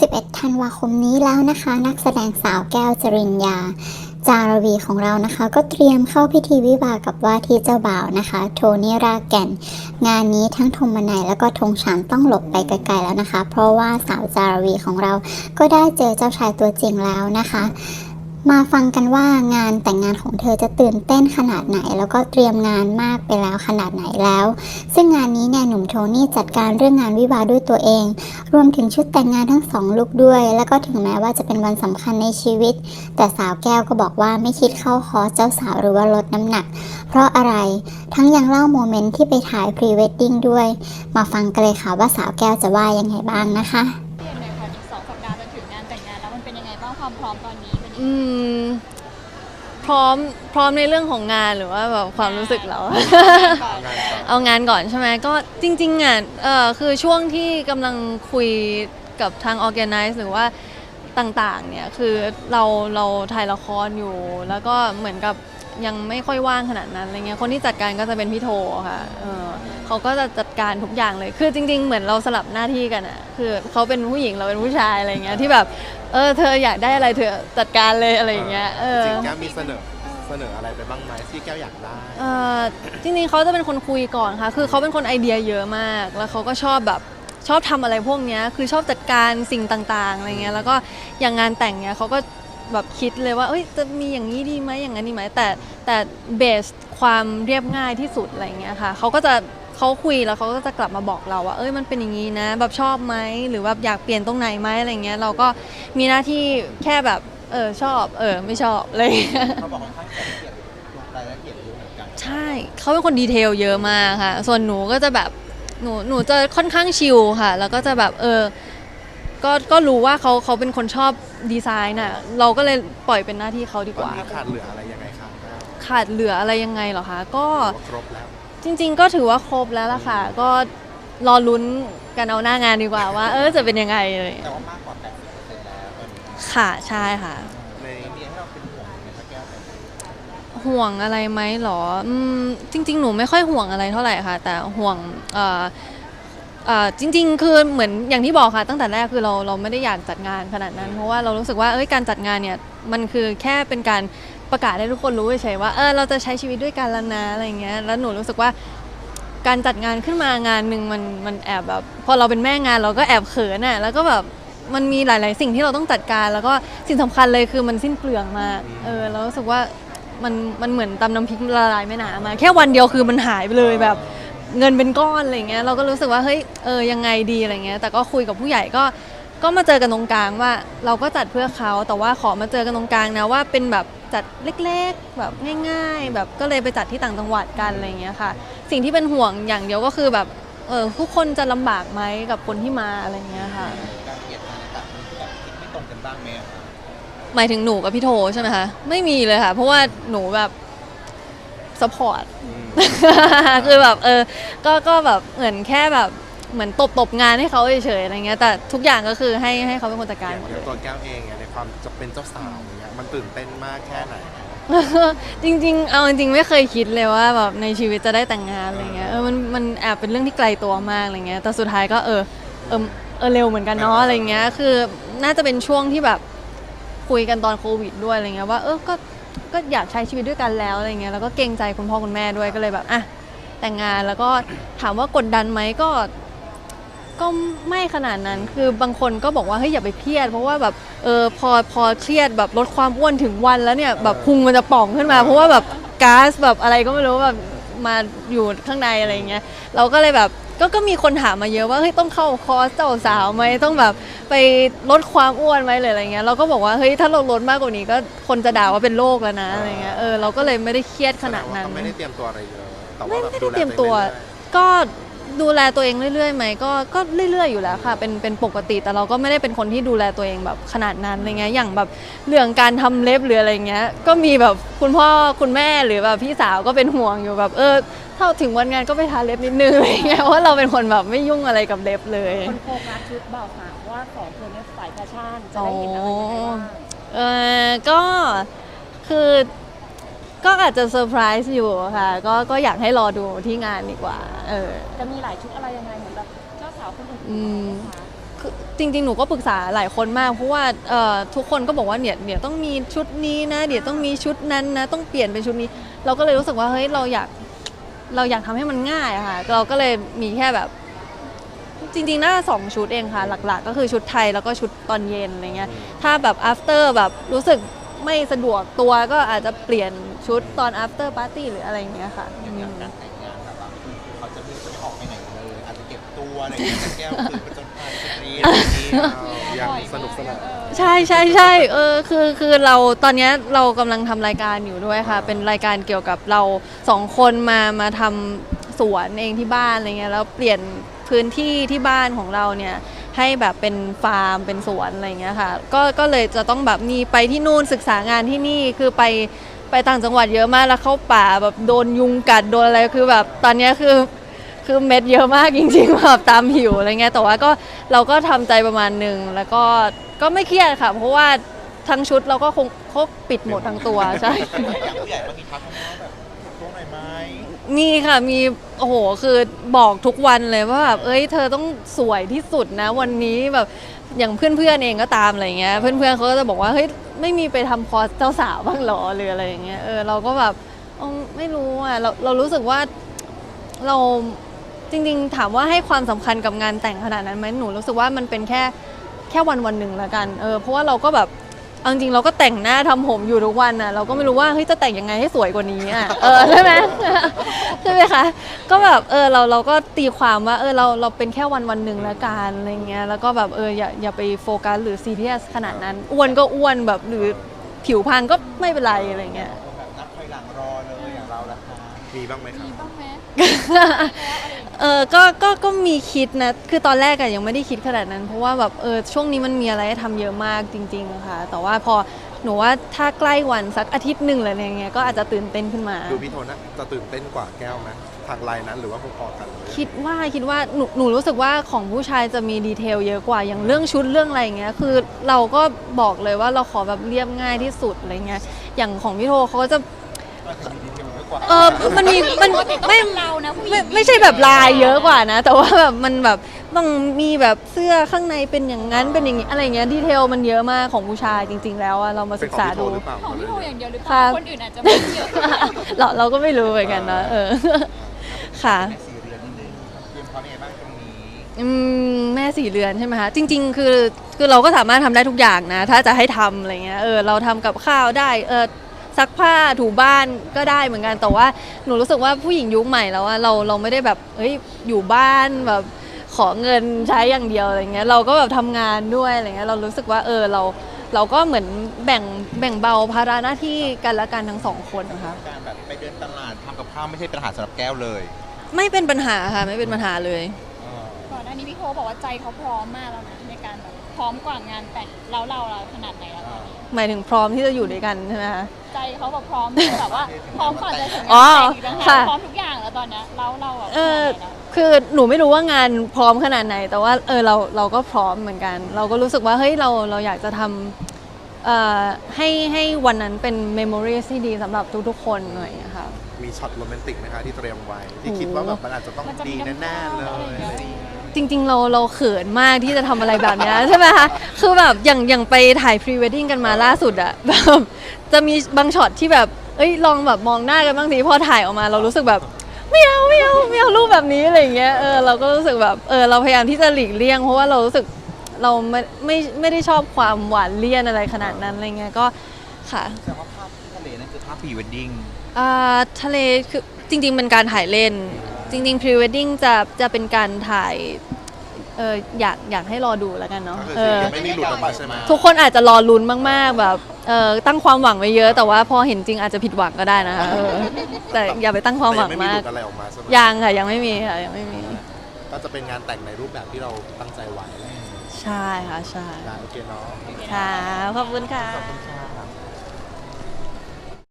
11 ธันวาคมนี้แล้วนะคะ นักแสดงสาวแก้วจริญญา จารวีของเรานะคะ ก็เตรียมเข้าพิธีวิวากับว่าที่เจ้าบ่าวนะคะ โทนี่ราแก่น งานนี้ทั้งธงมนายแล้วก็ธงฉันต้องหลบไปไกลๆแล้วนะคะ เพราะว่าสาวจารวีของเราก็ได้เจอเจ้าชายตัวจริงแล้วนะคะ มาฟังกันว่างานแต่งงานของเธอจะตื่นเต้นขนาดไหน แล้วก็เตรียมงานมากไปแล้วขนาดไหนแล้ว ซึ่งงานนี้เนี่ยหนุ่มโทนี่จัดการเรื่องงานวิวาด้วยตัวเอง รวมถึงชุดแต่งงานทั้งสองลุคด้วย แล้วก็ถึงแม้ว่าจะเป็นวันสำคัญในชีวิต แต่สาวแก้วก็บอกว่าไม่คิดเข้าคอเจ้าสาวหรือว่าลดน้ำหนัก เพราะอะไรทั้งยังเล่าโมเมนต์ที่ไปถ่ายพรีเวดดิ้งด้วย มาฟังกันเลยค่ะว่าสาวแก้วจะว่ายังไงบ้างนะคะเรียนหน่อยค่ะอีกสองสัปดาห์จะถึงงานแต่งงานแล้วมันเป็นยังไงบ้างความพร้อมตอนนี้ อืม พร้อมพร้อมในเรื่องของงานหรือว่าแบบความรู้สึกเราก่อนเอางานก่อนใช่ไหมก็จริงๆอะเออคือช่วงที่กำลังคุยกับทาง organize หรือว่าต่างๆเนี่ยคือเราเราถ่ายละครอยู่ แล้วก็เหมือนกับ ยังไม่ค่อยว่างขนาดนั้นอะไรเงี้ยคนที่จัดการก็จะเป็นพี่โทค่ะเออเขาก็จะจัดการทุกอย่างเลย คือจริง ๆ เหมือนเราสลับหน้าที่กันอะคือเขาเป็นผู้หญิงเราเป็นผู้ชายอะไรเงี้ยที่แบบเออเธออยากได้อะไรเธอจัดการเลยอะไรอย่างเงี้ยเออ จริงแก้วมีเสนอเสนออะไรไปบ้างไหมที่แก้วอยากได้ เอ่อจริงๆเขาจะเป็นคนคุยก่อนค่ะ คือเขาเป็นคนไอเดียเยอะมาก แล้วเขาก็ชอบแบบชอบทำอะไรพวกเนี้ยคือชอบจัดการสิ่งต่างๆอะไรเงี้ย แล้วก็อย่างงานแต่งเนี้ยเขาก็ แบบคิดเลยว่าเอ้ยจะมีอย่างนี้ดีไหมอย่างนั้นดีไหมแต่แต่เบสความเรียบง่ายที่สุดอะไรเงี้ยค่ะเขาก็จะเขาคุยแล้วเขาก็จะกลับมาบอกเราว่าเอ้ยมันเป็นอย่างนี้นะ แบบชอบไหมหรือว่าอยากเปลี่ยนตรงไหนไหมอะไรเงี้ยเราก็มีหน้าที่แค่แบบเออชอบ เออไม่ชอบอะไรเลยเขาบอกว่าค่อนข้างละเอียดลงรายละเอียดเยอะเหมือนกันใช่เขาเป็นคนดีเทลเยอะมากค่ะ ส่วนหนูก็จะแบบหนูหนูจะค่อนข้างชิลค่ะ แล้วก็จะแบบเออก็ก็รู้ว่าเขาเขาเป็นคนชอบ ดีไซน์น่ะเราก็เลยปล่อยเป็นหน้าที่เขาดีตกอนว่า นี้ขาดเหลืออะไรยังไงคะแก้วขาดเหลืออะไรยังไงเหรอคะ ก็หรือว่าครบแล้ว จริง ๆ ก็ถือว่าครบแล้วล่ะค่ะ ก็รอลุ้นกันเอาหน้างานดีกว่าว่า เออจะเป็นยังไงเลยแต่ว่ามากกว่า 80%แล้วตอนนี้ค่ะใช่ค่ะ ในมีให้เราเป็นห่วงไหมคะแก้วแต่ห่วงอะไรไหมหรออืมจริง ๆ หนูไม่ค่อยห่วงอะไรเท่าไหร่ค่ะ แต่ห่วงเอ่อ เอ่อจริง ๆ คือเหมือนอย่างที่บอกค่ะ ตั้งแต่แรกคือเราเราไม่ได้อยากจัดงานขนาดนั้น เพราะว่าเรารู้สึกว่าเอ้ยการจัดงานเนี่ยมันคือแค่เป็นการประกาศให้ทุกคนรู้เฉยๆว่าเออเราจะใช้ชีวิตด้วยกันแล้วนะอะไรเงี้ยแล้วหนูรู้สึกว่าการจัดงานขึ้นมางานหนึ่งมันมันแอบแบบพอเราเป็นแม่งานเราก็แอบเขินอะแล้วก็แบบมันมีหลาย ๆ สิ่งที่เราต้องจัดการ แล้วก็สิ่งสำคัญเลยคือมันสิ้นเปลืองมากเออเรารู้สึกว่ามันมันเหมือนตำน้ำพริกละลายไม่หนามาแค่วันเดียวคือมันหายไปเลยแบบ เงินเป็นก้อนอะไรเงี้ยเราก็รู้สึกว่าเฮ้ยเออยังไงดีอะไรเงี้ยแต่ก็คุยกับผู้ใหญ่ก็ก็มาเจอกันตรงกลางว่า เราก็จัดเพื่อเขาแต่ว่าขอมาเจอกันตรงกลางนะว่าเป็นแบบจัดเล็กๆแบบง่าย ๆ แบบก็เลยไปจัดที่ต่างจังหวัดกันอะไรเงี้ยค่ะ สิ่งที่เป็นห่วงอย่างเดียวก็คือแบบเออทุกคนจะลำบากไหมกับคนที่มาอะไรเงี้ยค่ะ การเกลียดทางต่างมันแบบคิดไม่ตรงกันบ้างไหมอะคะหมายถึงหนูกับพี่โทใช่ไหมคะไม่มีเลยค่ะ เพราะว่าหนูแบบ สปอร์ตอืมคือแบบเออ ก็ก็แบบเหมือนแค่แบบเหมือนตบตบงานให้เขาเฉยๆอะไรเงี้ย แต่ทุกอย่างก็คือให้ให้เขาเป็นคนจัดการหมดอเลย่างย ตัวแก้วเองเนี่ยในความจะเป็นเจ้าสาวอย่างเงี้ยมันตื่นเต้นมากแค่ไหน จริงๆ เอาจริงๆ ไม่เคยคิดเลยว่าแบบในชีวิตจะได้แต่งงานอะไรเงี้ย เออ มันมันแอบเป็นเรื่องที่ไกลตัวมากอะไรเงี้ย แต่สุดท้ายก็เออ เออเออเร็วเหมือนกันเนาะอะไรเงี้ย คือน่าจะเป็นช่วงที่แบบคุยกันตอนโควิดด้วยอะไรเงี้ยว่าเออ ก็ ก็อยากใช้ชีวิตด้วยกันแล้วอะไรเงี้ยแล้วก็เกรงใจคุณพ่อคุณแม่ด้วยก็เลยแบบอะแต่งงานแล้วก็ถามว่ากดดันไหมก็ ก็ไม่ขนาดนั้นคือบางคนก็บอกว่าเฮ้ยอย่าไปเครียด เพราะว่าแบบเออพอพอเครียดแบบลดความอ้วนถึงวันแล้วเนี่ยแบบพุงมันจะป่องขึ้นมา เพราะว่าแบบก๊าซแบบอะไรก็ไม่รู้แบบมาอยู่ข้างในอะไรเงี้ยเราก็เลยแบบ ก็ก็มีคนถามมาเยอะว่าเฮ้ยต้องเข้าคอร์สเจ้าสาวไหมต้องแบบไปลดความอ้วนไหมหรืออะไรเงี้ยเราก็บอกว่าเฮ้ยถ้าเราลดมากกว่านี้ก็คนจะด่าว่าเป็นโรคแล้วนะอะไรเงี้ยเออเราก็เลยไม่ได้เครียดขนาดนั้นแสงว่เรไม่ได้เตรียมตัวอะไรเยอะแต่ไม่ว่าแบบไม่ดูได้แลเตรียมตัวเองเรื่อยก็ดูแลตัวเองเรื่อยๆไหมก็ก็เรื่อยๆอยู่แล้วค่ะ เป็นเป็นปกติแต่เราก็ไม่ได้เป็นคนที่ดูแลตัวเองแบบขนาดนั้นอะไรเงี้ยอย่างแบบเรื่องการทำเล็บหรืออะไรเงี้ย ก็มีแบบคุณพ่อคุณแม่หรือแบบพี่สาวก็เป็นห่วงอยู่แบบเออ ถ้าถึงวันงานก็ไปทาเล็บนิดนึงอะไรเงี้ยเพราะว่าเราเป็นคนแบบไม่ยุ่งอะไรกับเล็บเลย คนโฟกัสชุดบ่าวสาวว่าสองคนเนี่ยสายแฟชั่นจะได้เห็นอะไรยังไงบ้างเออก็คือก็อาจจะเซอร์ไพรส์อยู่ค่ะ ก็ก็อยากให้รอดูที่งานดีกว่า เออ จะมีหลายชุดอะไรยังไงเหมือนแบบเจ้าสาวคนอื่นๆอืมนะคะคือจริงๆ หนูก็ปรึกษาหลายคนมาก เพราะว่าเอ่อทุกคนก็บอกว่าเนี่ยเดี๋ยวต้องมีชุดนี้นะ เดี๋ยวต้องมีชุดนั้นนะ ต้องเปลี่ยนเป็นชุดนี้ เราก็เลยรู้สึกว่าเฮ้ยเราอยาก เราอยากทำให้มันง่ายอะค่ะ เราก็เลยมีแค่แบบ จริงๆน่าจะสองชุดเองค่ะ หลักๆ ก็คือชุดไทยแล้วก็ชุดตอนเย็นอะไรเงี้ยถ้าแบบ after แบบรู้สึกไม่สะดวกตัวก็อาจจะเปลี่ยนชุดตอน after party หรืออะไรอย่างเงี้ยค่ะ เขาจะไม่จะไม่ออกไปไหนเลย อาจจะเก็บตัวอะไรอย่างเงี้ยแต่แก้วคือประจนภัยสตรีอะไรอย่างเงี้ยยังสนุกสนานใช่ใช่ใช่เออคือคือเราตอนเนี้ยเรากำลังทำรายการอยู่ด้วยค่ะ เป็นรายการเกี่ยวกับเราสองคนมามาทำสวนเองที่บ้านอะไรเงี้ยแล้วเปลี่ยนพื้นที่ที่บ้านของเราเนี่ยให้แบบเป็นฟาร์มเป็นสวนอะไรเงี้ยค่ะก็ก็เลยจะต้องแบบมีไปที่นู่นศึกษางานที่นี่คือไป ไปต่างจังหวัดเยอะมากแล้วเข้าป่าแบบโดนยุงกัดโดนอะไรคือแบบตอนเนี้ยคือคือเม็ดเยอะมากจริงๆแบบตามหิวอะไรเงี้ยแต่ว่าก็เราก็ทำใจประมาณหนึ่งแล้วก็ก็ไม่เครียดค่ะ เพราะว่าทั้งชุดเราก็คงคงปิดหมดทั้งตัวใช่อย่างผู้ใหญ่ก็มีทักเข้ามาว่าแบบตัวหน่อยไหมมีค่ะมีโอ้โหคือบอกทุกวันเลยว่าแบบเอ้ยเธอต้องสวยที่สุดนะ วันนี้แบบ อย่างเพื่อนๆเองก็ตามอะไรเงี้ย เพื่อนๆเขาก็จะบอกว่าเฮ้ยไม่มีไปทำคอร์สเจ้าสาวบ้างหรอหรืออะไรอย่างเงี้ยเออเราก็แบบอ๋อไม่รู้อะเราเรารู้สึกว่าเราจริงๆ ถามว่าให้ความสำคัญกับงานแต่งขนาดนั้นไหมหนูรู้สึกว่ามันเป็นแค่แค่วันวันหนึ่งละกันเออเพราะว่าเราก็แบบ เอาจริงๆเราก็แต่งหน้าทำผมอยู่ทุกวันน่ะ เราก็ไม่รู้ว่าเฮ้ยจะแต่งยังไงให้สวยกว่านี้อะเออใช่ไหมใช่ไหมคะก็แบบเออเราเราก็ตีความว่าเออเราเราเป็นแค่วันวันหนึ่งละกันอะไรเงี้ยแล้วก็แบบเอออย่าอย่าไปโฟกัสหรือซีเรียสขนาดนั้นอ้วนก็อ้วนแบบหรือผิวพรรณก็ไม่เป็นไรอะไรเงี้ยแบบนับถอยหลังรอเลยอย่างเราละคะมีบ้างไหมครับ เออก็ก็ก็มีคิดนะ คือตอนแรกอะยังไม่ได้คิดขนาดนั้น เพราะว่าแบบเออช่วงนี้มันมีอะไรให้ทำเยอะมากจริงๆอะค่ะ แต่ว่าพอหนูว่าถ้าใกล้วันสักอาทิตย์หนึ่งอะไรอย่างเงี้ยก็อาจจะตื่นเต้นขึ้นมา ดูพี่โทนนะจะตื่นเต้นกว่าแก้วไหมทางไลน์นั้นหรือว่าพอๆกันเลยคิดว่าคิดว่าหนูหนูรู้สึกว่าของผู้ชายจะมีดีเทลเยอะกว่าอย่างเรื่องชุดเรื่องอะไรอย่างเงี้ยคือเราก็บอกเลยว่าเราขอแบบเรียบง่ายที่สุดอะไรเงี้ยอย่างของพี่โทเขาก็จะ ก็จะมีดีเทลเยอะกว่าเออมันมีมันไม่เรานะผู้หญิไม่งไม่ใช่แบบลายเยอะกว่านะ แต่ว่าแบบมันแบบต้องมีแบบเสื้อข้างในเป็นอย่างนั้นเป็นอย่างนี้อะไรเงี้ยดีเทลมันเยอะมากของผู้ชายจริง ๆ แล้วอะเรามาเป็ศึนกของษาพี่โทดูหรือเปล่า ของพี่โทอย่างเดียวหรือเปครัล่าบ คนอื่นอาจจะไม่เยอะเราเราก็ไม่รู้เหมือนกันนะเออค่ะแม่สี่เรือนนิดนึงเตรียมพร้อมยังไงบ้างตรงนี้อืมแม่สี่เรือนใช่ไหมคะจริง ๆ คือคือเราก็สามารถทำได้ทุกอย่างนะ ถ้าจะให้ทำอะไรเงี้ยเออเราทำกับข้าวได้เออ ซักผ้าถูบ้านก็ได้เหมือนกันแต่ว่าหนูรู้สึกว่าผู้หญิงยุคใหม่แล้วอะเราเราไม่ได้แบบเอ้ยอยู่บ้านแบบขอเงินใช้อย่างเดียวอะไรเงี้ยเราก็แบบทำงานด้วยอะไรเงี้ยเรารู้สึกว่าเออเราเราก็เหมือนแบ่งแบ่งเบาภาระหน้าที่กันและกันทั้งสองคนนะคะการแบบไปเดินตลาดทำกับข้าวไม่ใช่ปัญหาสำหรับแก้วเลย ไม่เป็นปัญหาค่ะไม่เป็นปัญหาเลยก่อนหน้านี้พี่โทบอกว่าใจเขาพร้อมมากแล้วนะในการแบบพร้อมกว่างานแต่งเราเราเราขนาดไหนแล้วตอนนี้หมายถึงพร้อมที่จะอยู่ด้วยกันใช่ไหมคะ ใจเขาแบบพร้อมที่แบบว่าพร้อมก่อนจะถึงอ๋งาอนแต่งอีกต่างหาค่ะกพร้อมทุกอย่างแล้วตอนเนี้ยเราเราแบบเออขนาดไหนแล้วคือหนูไม่รู้ว่างานพร้อมขนาดไหน แต่ว่าเออเราเราก็พร้อมเหมือนกัน เราก็รู้สึกว่าเฮ้ยเราเราอยากจะทำเอ่อให้ให้วันนั้นเป็นเมมโมรีที่ดีสำหรับทุกๆคนหน่อยอะค่ะมีช็อตโรแมนติกไหมคะที่เตรียมไว้ ที่คิดว่าแบบมันอาจจะต้องมันจะดีมีน้ำแน่ๆเลตาอะไรยอย่างเงี้ย จริง ๆ เราเราเขินมากที่จะทำอะไรแบบเนี้ย ใช่ไหมคะ คือแบบอย่างอย่างไปถ่ายพรีเวดดิ้งกันมาล่าสุดอะแบบจะมีบางช็อตที่แบบเอ้ยลองแบบมองหน้ากันบ้างทีพอถ่ายออกมาเรารู้สึกแบบไม่เอาไม่เอาไม่เอารูปแบบนี้อะไรอย่างเงี้ยเออเราก็รู้สึกแบบเออเราพยายามที่จะหลีกเลี่ยงเพราะว่าเรารู้สึกเราไม่ไม่ไม่ได้ชอบความหวานเลี่ยนอะไรขนาดนั้นอะไรเงี้ยก็ค่ะแต่ว่าภาพที่ทะเลนั่นคือภาพพรีเวดดิ้งอ่าทะเลคือจริง ๆ เป็นการถ่ายเล่น จริงๆพรีเวดดิ้งจะจะเป็นการถ่ายเอออยากอยากให้รอดูแล้วกันเนาะก็คือเออ ยังไม่มีหลุดออกมาใช่ไหมทุกคนอาจจะรอลุ้นมากๆ แบบเออตั้งความหวังไว้เยอะ แต่ว่าพอเห็นจริงอาจจะผิดหวังก็ได้นะคะเออแต่อย่าไปตั้งความหวังแต่ยังไม่มีหมาลุกดอะไรออกมาใช่ไหมยังค่ะ ยังไม่มีค่ะ ยังไม่มี ก็จะเป็นงานแต่งในรูปแบบที่เราตั้งใจไว้ใช่ค่ะ ใช่ได้โอเคเนาะ ค่ะ ขอบคุณค่ะ ขอบคุณค่ะ